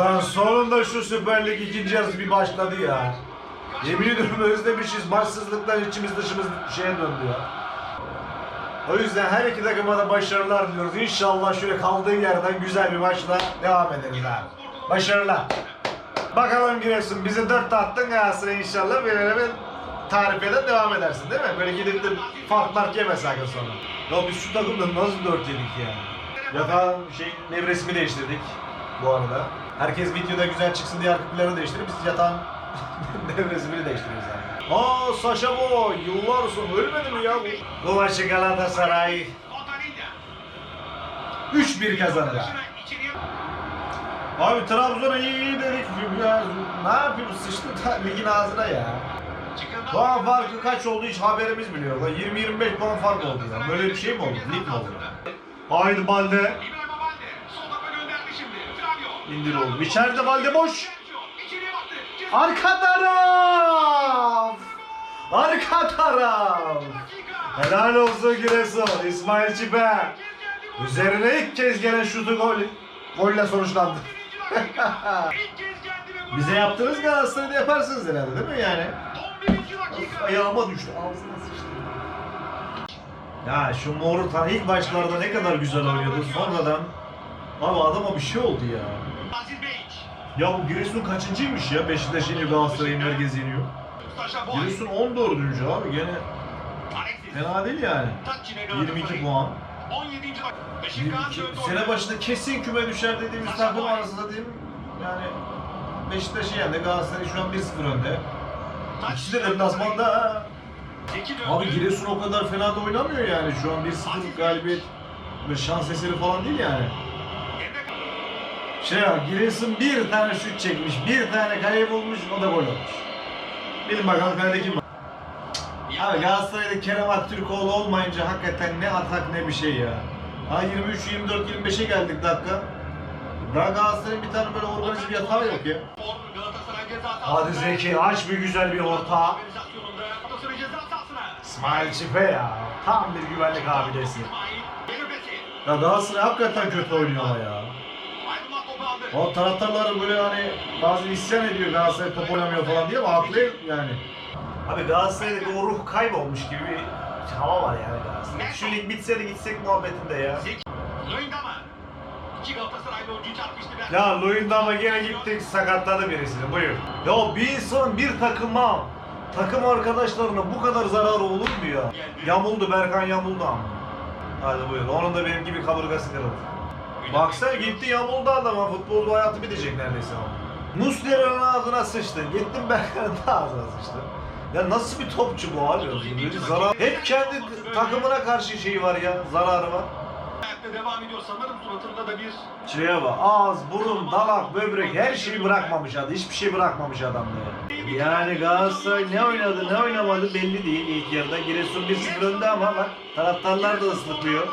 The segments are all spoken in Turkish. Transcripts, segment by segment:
Lan sonunda şu Süper Lig ikinci yarısı bir başladı ya. Yemin ediyorum özlemişiz. Maçsızlıktan içimiz dışımız şeye döndü ya. O yüzden her iki takıma da başarılar diliyoruz. İnşallah şöyle kaldığı yerden güzel bir maçla devam ederiz abi. Başarılar. Bakalım Giresun bize dört attın Galatasaray inşallah böyle hemen tarifeden devam edersin değil mi? Böyle gidip de fark mark yeme sakın sonra. Ya biz şu takımda nasıl dört yedik ya? Yatağın şey nevresimi değiştirdik bu arada. Herkes videoda güzel çıksın diye arka planı değiştirip biz yatağın nevresimi değiştiriyoruz yani. Aa Saşa Boy yıllar sonra ölmedi mi ya bu? Bu maçı Galatasaray 3-1 kazanır abi. Abi Trabzon'a iyi iyi dedik. Ya, ne yapıyoruz sıçtı da ligin ağzına ya. Puan farkı kaç oldu hiç haberimiz bile yok. 20-25 puan fark oldu ya. Böyle bir şey mi oldu? Lig mi oldu? Haydi Balde. İndir oğlum. İçeride Balde boş. Arka taraf. Arka taraf. Helal olsun Giresun. İsmail Çipe. Üzerine ilk kez gelen şutu gol. Golle sonuçlandı. Bize yaptınız Galatasaray'da yaparsınız herhalde değil mi yani? Of, ayağıma düştü. Ağzına sıçtı. Ya şu Morutan ilk başlarda ne kadar güzel oynuyordu. Sonradan abi adama bir şey oldu ya. Ya bu Giresun kaçıncıymış ya? Beşiktaş yeniyor, Galatasaray'ın herkes yeniyor. Giresun 14. abi gene fena değil yani. 22 puan. 22. Sene başında kesin küme düşer dediğimiz takım arasında diyeyim. Yani Beşiktaş'ı yendi. Galatasaray şu an 1-0 önde. İkisi de deplasmanda. Abi Giresun o kadar fena da oynamıyor yani. Şu an 1-0 galibiyet ve şans eseri falan değil yani. Şey ya Giresun bir tane şut çekmiş, bir tane kaleyi bulmuş, o da gol olmuş. Bilin bakalım kalede kim var? Abi Galatasaray'da Kerem Aktürkoğlu olmayınca hakikaten ne atak ne bir şey ya. Ha 23, 24, 25'e geldik dakika. Daha Galatasaray'ın bir tane böyle organize bir yatağı yok ya. Hadi Zeki aç bir güzel bir orta. İsmail Çipe ya. Tam bir güvenlik abidesi. Ya Galatasaray hakikaten kötü oynuyor ya. O taraftarları böyle hani bazı isyan ediyor Galatasaray top oynamıyor falan diye ama haklı yani. Abi Galatasaray'daki o ruh kaybolmuş gibi bir hava var yani Galatasaray. Şu lig bitse de gitsek muhabbetinde ya. Ya Luyendam'a gene gittik sakatladı birisini buyur. Ya bir insan bir takıma takım arkadaşlarına bu kadar zararı olur mu ya? Yamuldu Berkan yamuldu ama. Hadi buyur. Onun da benim gibi kaburgası kırıldı. Baksana gitti yamuldu adam ama futbolda hayatı bitecek neredeyse ama. Muslera'nın ağzına sıçtı. Gittim Berkan'ın ağzına sıçtı. Ya nasıl bir topçu bu abi? Böyle zarar. Hep kendi takımına karşı şeyi var ya, zararı var. devam ediyor sanırım suratında da bir Şuraya bak. Ağız, burun, dalak, böbrek her şeyi bırakmamış adam. Hiçbir şey bırakmamış adam ya. Yani Galatasaray ne oynadı ne oynamadı belli değil ilk yarıda. Giresun 1-0 önde ama bak taraftarlar da ıslıklıyor.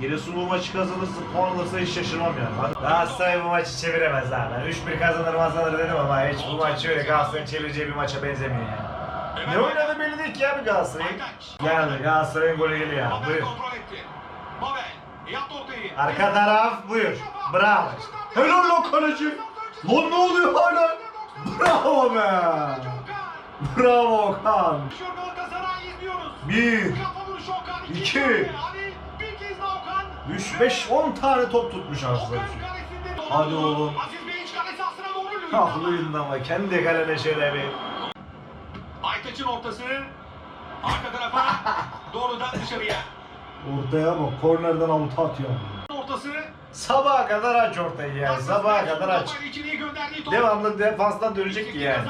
Giresun bu maçı kazanırsa puan alırsa hiç şaşırmam yani. Galatasaray bu maçı çeviremez abi. Ben 3-1 kazanır kazanır dedim ama hiç bu maç öyle Galatasaray'ın çevireceği bir maça benzemiyor yani. Ne oynadı belli değil ki ya bir Galatasaray. Geldi Galatasaray'ın golü geliyor ya. Buyur. Arka taraf buyur. Bravo. Helal lan kaleci. Lan ne oluyor hala? Bravo be. Bravo Okan. Bir, iki, 3-5-10 tane top tutmuş Arzular Hadi oğlum. Kahlıyın ama kendi kalene şerefi. Aytaç'ın ortası arka tarafa doğrudan dışarıya. Ortaya bak kornerden avuta atıyor. Sabaha kadar aç ortayı yani sabaha kadar aç. Devamlı defanstan dönecek ki yani.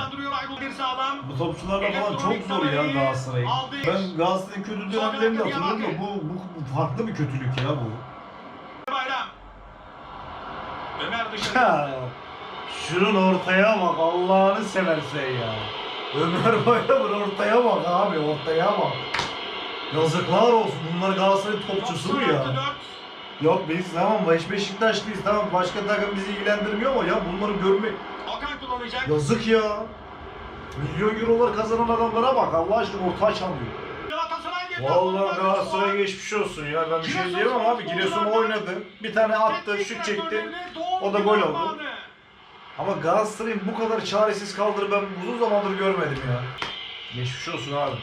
Bu topçularla falan çok zor ya Galatasaray'ın. Ben Galatasaray'ın kötü dönemlerini de hatırlıyorum da bu, bu, bu farklı bir kötülük ya bu. Bayram. Ömer dışarı. Şunun ortaya bak Allah'ını seversen ya. Ömer Bayram'ın ortaya bak abi ortaya bak. Yazıklar olsun bunlar Galatasaray topçusu mu ya? Yok biz tamam Beş Beşiktaşlıyız tamam başka takım bizi ilgilendirmiyor ama ya bunları görmek Okan kullanacak. yazık ya. Milyon eurolar kazanan adamlara bak Allah aşkına orta. Galatasaray bir Vallahi Galatasaray'a geçmiş olsun ya ben bir şey diyemem abi Giresun oynadı. Bir tane attı şut çekti. O da gol oldu. Ama Galatasaray'ın bu kadar çaresiz kaldığını ben uzun zamandır görmedim ya. Geçmiş olsun abi.